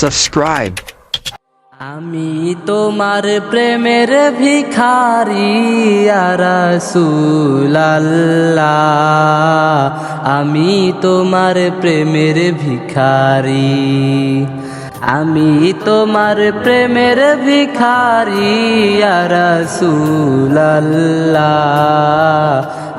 subscribe. আমি তোমার প্রেমের ভিখারি রাসূলুল্লাহ। আমি তোমার প্রেমের ভিখারি। আমি তোমার প্রেমের ভিখারি রাসূলুল্লাহ।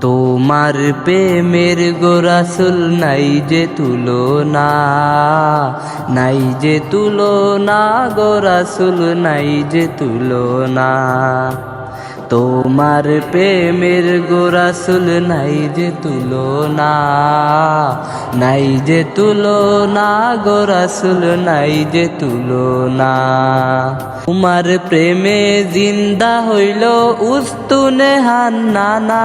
তোমার প্রেমের গোরাসুল নাই যে তুলনা, নাই যে তুলনা গোরাসুল নাই যে তুলনা। তোমার প্রেমের গোরাসুল নাই যে তুলনা, নাই যে তুলনা গোরাসুল নাই যে তুলনা। তোমার প্রেমে জিন্দা হইল উস্তুনে হান্না না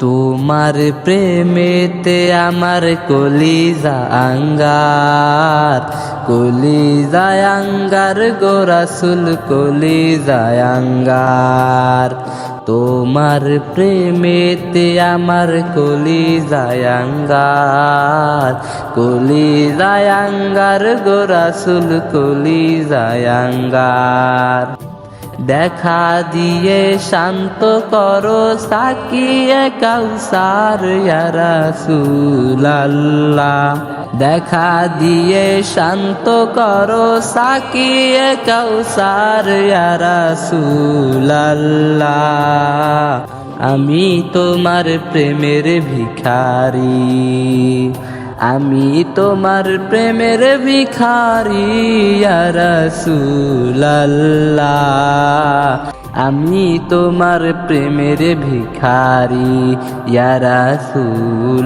তোমার প্রেমেতে আমার কলিজা আঙ্গার কলিজা আঙ্গার গোরাসুল কলিজা আঙ্গার। তোমার প্রেমেতে আমার কলিজা আঙ্গার কলিজা আঙ্গার গোরাসুল কলিজা আঙ্গার। দেখা দিয়ে শান্ত করো সাকিয়ে কাউসার রাসূলুল্লাহ। দেখা দিয়ে শান্ত করো সাকিয়ে কাউসার রাসূলুল্লাহ। আমি তোমার প্রেমের ভিখারি, আমি তোমার প্রেমের ভিখারি। ইয়া রাসূলুল্লাহ, আমি তোমার প্রেমের ভিখারি, ইয়া রাসূলুল্লাহ,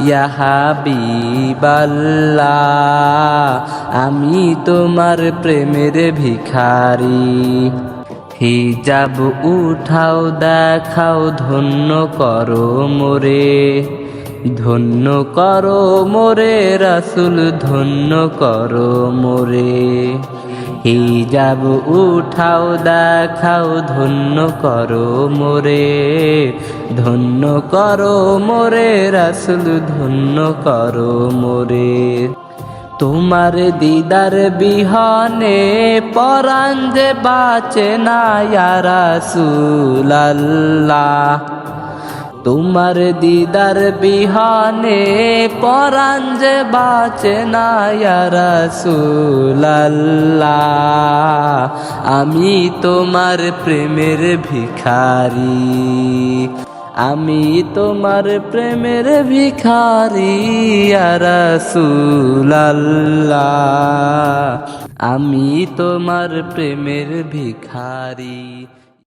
ইয়া হাবিবাল্লাহ, আমি তোমার প্রেমের ভিখারি। হিজাব উঠাও, দেখাও, ধন্য করো মোরে। ধন্য করো মোরে রাসুল, ধন্য করো মোরে। হিজাব উঠাও, দেখাও, ধন্য করো মোরে। ধন্য করো মোরে রাসুল, ধন্য করো মোরে। তোমার দিদার বিহনে পরাণ যে বাঁচে না রাসূলুল্লাহ। তোমার দিদার বিহানে পরাণ যে বাঁচে আমি তোমার প্রেমের ভিখারি, আমি তোমার প্রেমের ভিখারি রাসূলুল্লাহ। আমি তোমার প্রেমের ভিখারি।